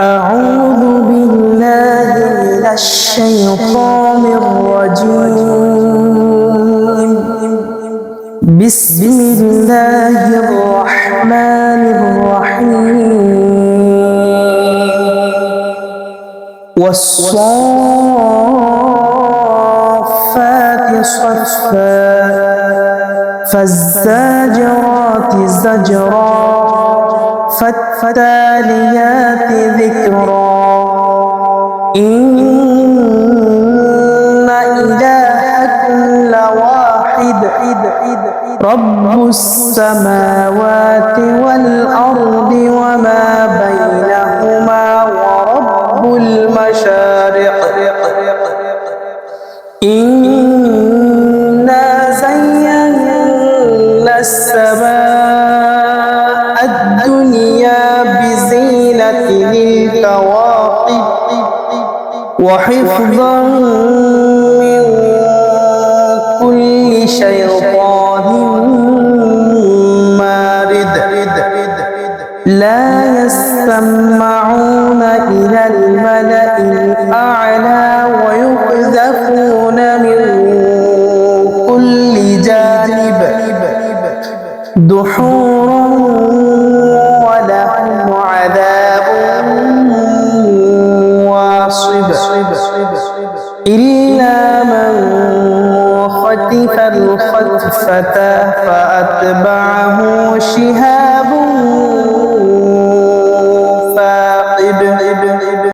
أعوذ بالله من الشيطان الرجيم. بسم الله الرحمن الرحيم. والصافات صفا. فالزاجرات زجرا فالتاليات ذكرا. إن إلهكم لواحد رب السماوات والأرض وما بينهما ورب المشارق. إنا بزينة للكواكب وحفظا من كل شيطان مارد لا يسمعون إلى الملأ الأعلى ويقذفون من كل جانب دحورا إلا من خطف الخطفة فأتبعه شهاب